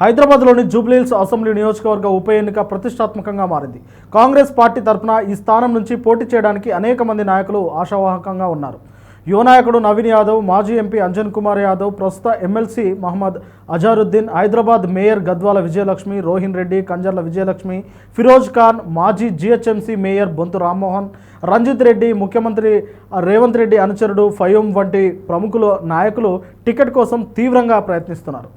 హైదరాబాద్లోని జూబ్లీహిల్స్ అసెంబ్లీ నియోజకవర్గ ఉప ఎన్నిక ప్రతిష్టాత్మకంగా మారింది. కాంగ్రెస్ పార్టీ తరఫున ఈ స్థానం నుంచి పోటీ చేయడానికి అనేక మంది నాయకులు ఆశావాహకంగా ఉన్నారు. యువ నాయకుడు నవీన్ యాదవ్ మాజీ ఎంపీ అంజన్ కుమార్ యాదవ్ ప్రస్తుత ఎమ్మెల్సీ మహమ్మద్ అజారుద్దీన్ హైదరాబాద్ మేయర్ గద్వాల విజయలక్ష్మి రోహిన్ రెడ్డి కంజర్ల విజయలక్ష్మి ఫిరోజ్ ఖాన్ మాజీ జీహెచ్ఎంసీ మేయర్ బొంతు రామ్మోహన్ రంజిత్ రెడ్డి ముఖ్యమంత్రి రేవంత్ రెడ్డి అనుచరుడు ఫయోమ్ వంటి ప్రముఖులు నాయకులు టికెట్ కోసం తీవ్రంగా ప్రయత్నిస్తున్నారు.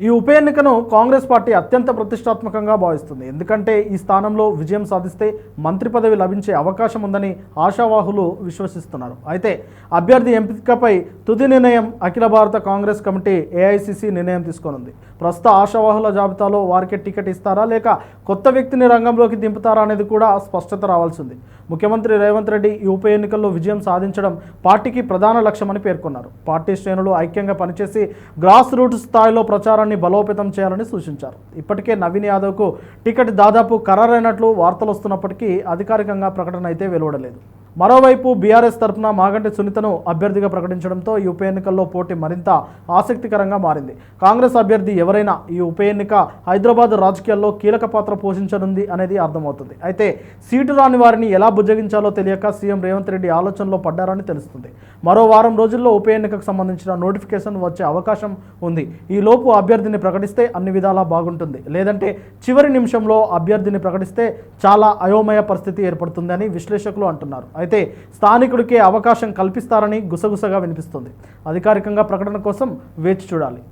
ఈ ఉప ఎన్నికను కాంగ్రెస్ పార్టీ అత్యంత ప్రతిష్టాత్మకంగా భావిస్తుంది. ఎందుకంటే ఈ స్థానంలో విజయం సాధిస్తే మంత్రి పదవి లభించే అవకాశం ఉందని ఆశావాహులు విశ్వసిస్తున్నారు. అయితే అభ్యర్థి ఎంపికపై తుది నిర్ణయం అఖిల భారత కాంగ్రెస్ కమిటీ ఏఐసిసి నిర్ణయం తీసుకోనుంది. ప్రస్తుత ఆశావాహుల జాబితాలో వారికి టికెట్ ఇస్తారా లేక కొత్త వ్యక్తిని రంగంలోకి దింపుతారా అనేది కూడా స్పష్టత రావాల్సింది. ముఖ్యమంత్రి రేవంత్ రెడ్డి ఈ ఉప ఎన్నికల్లో విజయం సాధించడం పార్టీకి ప్రధాన లక్ష్యమని పేర్కొన్నారు. పార్టీ శ్రేణులు ఐక్యంగా పనిచేసి గ్రాస్ రూట్ స్థాయిలో ప్రచారాన్ని బలోపేతం చేయాలని సూచించారు. ఇప్పటికే నవీన్ యాదవ్కు టికెట్ దాదాపు ఖరారైనట్లు వార్తలు వస్తున్నప్పటికీ అధికారికంగా ప్రకటన అయితే వెలువడలేదు. మరోవైపు బీఆర్ఎస్ తరఫున మాగంటి సునీతను అభ్యర్థిగా ప్రకటించడంతో ఈ ఉప ఎన్నికల్లో పోటీ మరింత ఆసక్తికరంగా మారింది. కాంగ్రెస్ అభ్యర్థి ఎవరైనా ఈ ఉప ఎన్నిక హైదరాబాద్ రాజకీయాల్లో కీలక పాత్ర పోషించనుంది అనేది అర్థమవుతుంది. అయితే సీటు రాని వారిని ఎలా బుజ్జగించాలో తెలియక సీఎం రేవంత్ రెడ్డి ఆలోచనలో పడ్డారని తెలుస్తుంది. మరో వారం రోజుల్లో ఉప ఎన్నికకు సంబంధించిన నోటిఫికేషన్ వచ్చే అవకాశం ఉంది. ఈ లోపు అభ్యర్థిని ప్రకటిస్తే అన్ని విధాలా బాగుంటుంది. లేదంటే చివరి నిమిషంలో అభ్యర్థిని ప్రకటిస్తే చాలా అయోమయ పరిస్థితి ఏర్పడుతుందని విశ్లేషకులు అంటున్నారు. అయితే స్థానికుడికే అవకాశం కల్పిస్తారని గుసగుసగా వినిపిస్తుంది. అధికారికంగా ప్రకటన కోసం వేచి చూడాలి.